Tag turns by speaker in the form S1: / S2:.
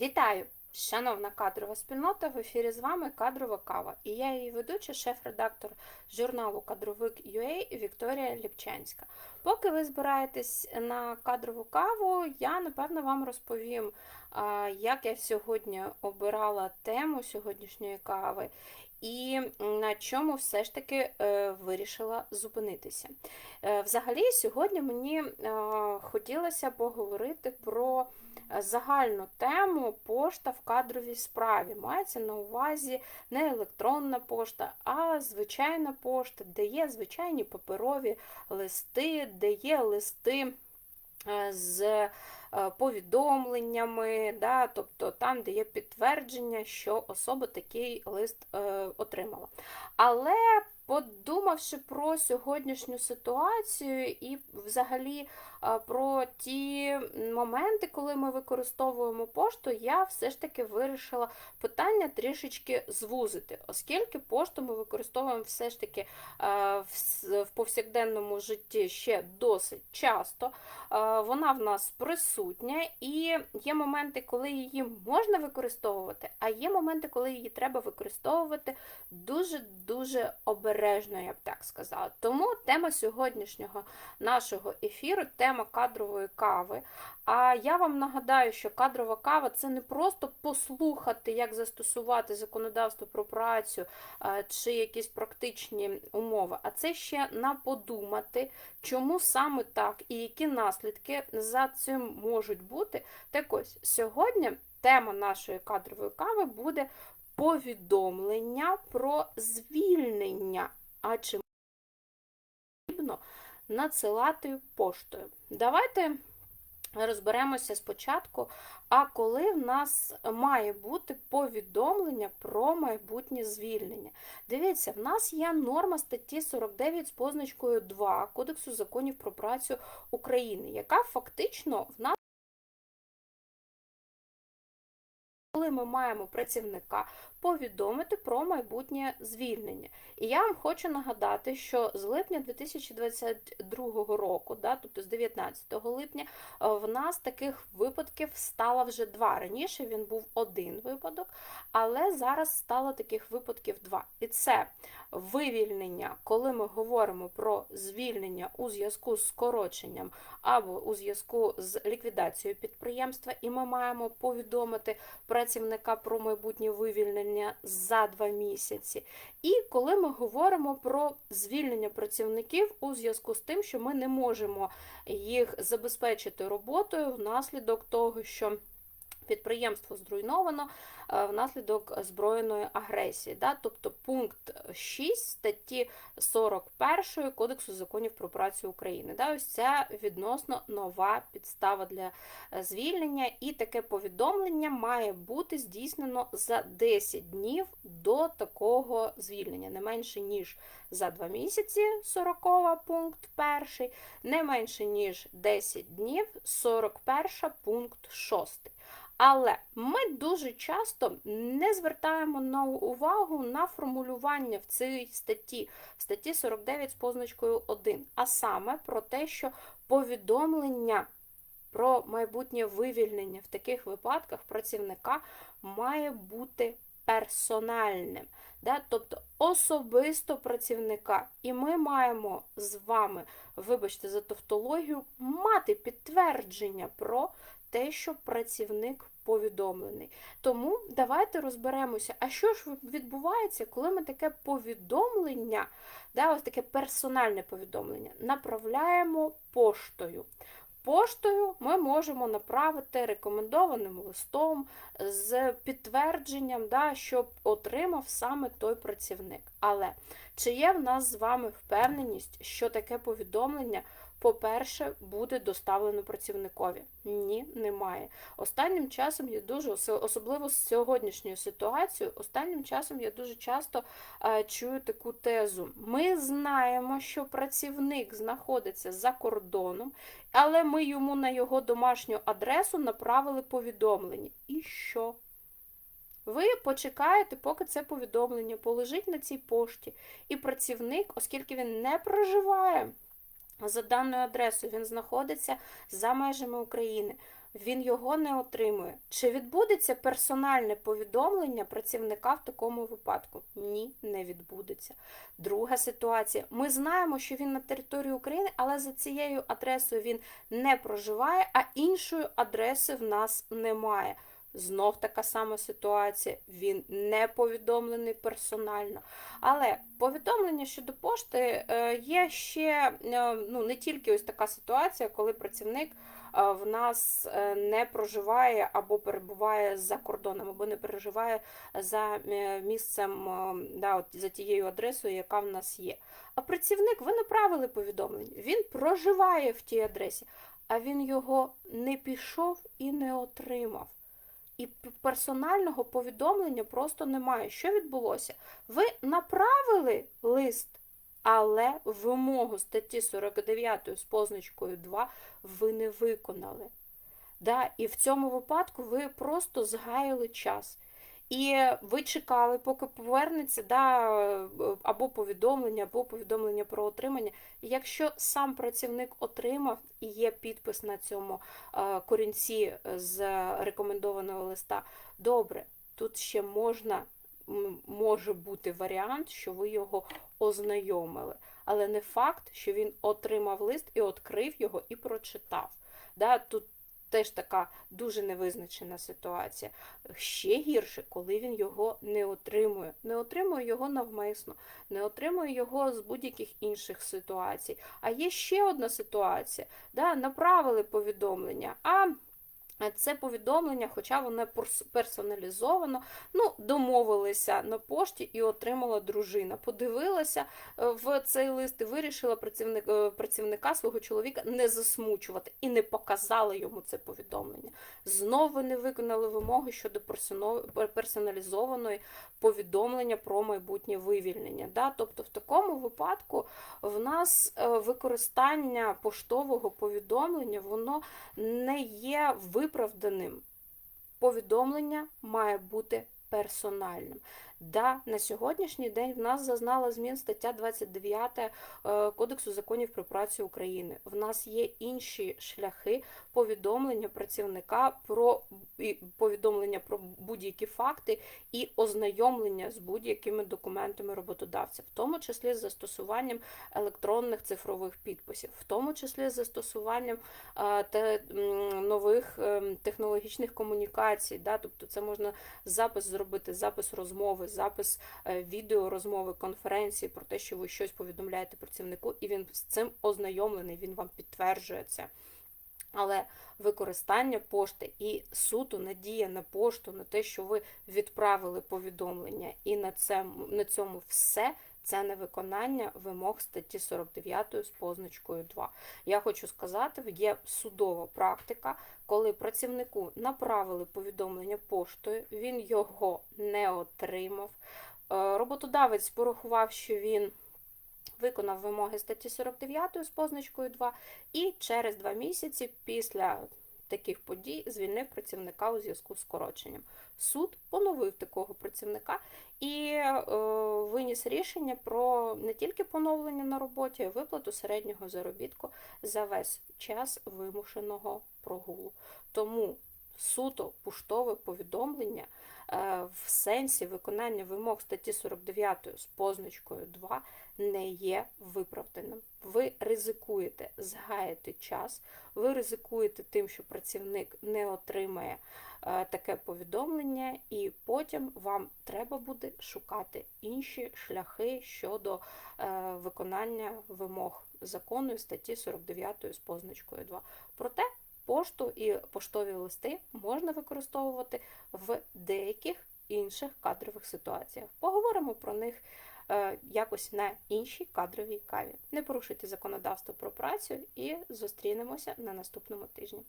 S1: Вітаю! Шановна кадрова спільнота, в ефірі з вами кадрова кава. І я її ведуча, шеф-редактор журналу Кадровик.ua Вікторія Ліпчанська. Поки ви збираєтесь на кадрову каву, я напевно вам розповім, як я сьогодні обирала тему сьогоднішньої кави. І на чому все ж таки е, вирішила зупинитися. Е, Взагалі, сьогодні мені е, хотілося поговорити про загальну тему пошта в кадровій справі. Мається на увазі не електронна пошта, а звичайна пошта, де є звичайні паперові листи, де є листи е, з е, повідомленнями, да, тобто там, де є підтвердження, що особа такий лист е, отримала. Але подумавши про сьогоднішню ситуацію і взагалі про ті моменти, коли ми використовуємо пошту, я все ж таки вирішила питання трішечки звузити, оскільки пошту ми використовуємо все ж таки в, повсякденному житті ще досить часто. Вона в нас присутня, і є моменти, коли її можна використовувати, а є моменти, коли її треба використовувати дуже-дуже обережно, я б так сказала. Тому тема сьогоднішнього нашого ефіру тема кадрової кави. А я вам нагадаю, що кадрова кава це не просто послухати, як застосувати законодавство про працю е, чи якісь практичні умови, а це ще на подумати, чому саме так і які наслідки за цим можуть бути. Так ось сьогодні тема нашої кадрової кави буде повідомлення про звільнення. А чи потрібно надсилати поштою? Давайте розберемося спочатку, а коли в нас має бути повідомлення про майбутнє звільнення. Дивіться, в нас є норма статті 49 з позначкою 2 Кодексу законів про працю України, яка фактично в нас коли ми маємо працівника повідомити про майбутнє звільнення. І я вам хочу нагадати, що з липня 2022 року, да, тобто з 19 липня, е, в нас таких випадків стало вже два. Раніше він був один випадок, але зараз стало таких випадків два. І це вивільнення, коли ми говоримо про звільнення у зв'язку з скороченням або у зв'язку з ліквідацією підприємства, і ми маємо повідомити працівника про майбутнє вивільнення за два місяці. І коли ми говоримо про звільнення працівників у зв'язку з тим, що ми не можемо їх забезпечити роботою внаслідок того, що підприємство зруйновано е, внаслідок збройної агресії. Да? Тобто пункт 6 статті 41 Кодексу законів про працю України. Да? Ось це відносно нова підстава для е, звільнення, і таке повідомлення має бути здійснено за 10 днів до такого звільнення, не менше ніж за 2 місяці 40 пункт 1, не менше ніж 10 днів 41 пункт 6. Але ми дуже часто не звертаємо на увагу на формулювання в цій статті, в статті 49 з позначкою 1, а саме про те, що повідомлення про майбутнє вивільнення в таких випадках працівника має бути персональним, да? тобто особисто працівника. І ми маємо з вами, вибачте за тавтологію, мати підтвердження про те, що працівник повідомлений. Тому давайте розберемося, а що ж відбувається, коли ми таке повідомлення, да, ось таке персональне повідомлення, направляємо поштою. Поштою ми можемо направити рекомендованим листом з підтвердженням, да, що отримав саме той працівник. Але чи є в нас з вами впевненість, що таке повідомлення, по-перше, буде доставлено працівникові? Ні, немає. Останнім часом я дуже, особливо з сьогоднішньою ситуацією, останнім часом я дуже часто е, чую таку тезу. Ми знаємо, що працівник знаходиться за кордоном, але ми йому на його домашню адресу направили повідомлення. І що? Ви почекаєте, поки це повідомлення полежить на цій пошті, і працівник, оскільки він не проживає за даною адресою, він знаходиться за межами України. він його не отримує. Чи відбудеться персональне повідомлення працівника в такому випадку? Ні, не відбудеться. Друга ситуація. Ми знаємо, що він на території України, але за цією адресою він не проживає, а іншої адреси в нас немає. Знов така сама ситуація, він не повідомлений персонально. Але повідомлення щодо пошти е, є ще е, ну, не тільки ось така ситуація, коли працівник е, в нас не проживає або перебуває за кордоном, або не переживає за місцем, да, от, за тією адресою, яка в нас є. А працівник, ви направили повідомлення, він проживає в тій адресі, а він його не пішов і не отримав. І персонального повідомлення просто немає. Що відбулося? Ви направили лист, але вимогу статті 49 з позначкою 2 ви не виконали. Да? І в цьому випадку ви просто згаяли час. І ви чекали, поки повернеться да, або повідомлення, або повідомлення про отримання. І якщо сам працівник отримав і є підпис на цьому е, корінці з рекомендованого листа, добре, тут ще можна, може бути варіант, що ви його ознайомили. Але не факт, що він отримав лист і відкрив його і прочитав. Да, тут теж така дуже невизначена ситуація. Ще гірше, коли він його не отримує. Не отримує його навмисно, не отримує його з будь-яких інших ситуацій. А є ще одна ситуація, да, направили повідомлення, а це повідомлення, хоча воно персоналізовано, ну, домовилися на пошті і отримала дружина. Подивилася е, в цей лист і вирішила працівник, е, працівника свого чоловіка не засмучувати і не показала йому це повідомлення. Знову не виконали вимоги щодо персоналізованої повідомлення про майбутнє вивільнення. Да? Тобто, в такому випадку в нас е, використання поштового повідомлення воно не є виправданим. Повідомлення має бути персональним. Да, на сьогоднішній день в нас зазнала змін стаття 29 е, Кодексу законів про працю України. В нас є інші шляхи повідомлення працівника про повідомлення про будь-які факти і ознайомлення з будь-якими документами роботодавця, в тому числі з застосуванням електронних цифрових підписів, в тому числі з застосуванням е, нових ем, технологічних комунікацій. Да? Тобто це можна запис зробити, запис розмови, запис відео розмови, конференції про те, що ви щось повідомляєте працівнику, і він з цим ознайомлений, він вам підтверджує це. Але використання пошти і суто надія на пошту, на те, що ви відправили повідомлення, і на це на цьому все. Це не виконання вимог статті 49 з позначкою 2. Я хочу сказати, є судова практика, коли працівнику направили повідомлення поштою, він його не отримав. Е, Роботодавець порахував, що він виконав вимоги статті 49 з позначкою 2, і через два місяці після таких подій звільнив працівника у зв'язку з скороченням. Суд поновив такого працівника і е, виніс рішення про не тільки поновлення на роботі, а й виплату середнього заробітку за весь час вимушеного прогулу. Тому суто поштове повідомлення е, в сенсі виконання вимог статті 49 з позначкою 2 не є виправданим. Ви ризикуєте згаяти час, ви ризикуєте тим, що працівник не отримає е, таке повідомлення, і потім вам треба буде шукати інші шляхи щодо е, виконання вимог закону і статті 49 з позначкою 2. Проте пошту і поштові листи можна використовувати в деяких інших кадрових ситуаціях. Поговоримо про них якось на іншій кадровій каві. Не порушуйте законодавство про працю і зустрінемося на наступному тижні.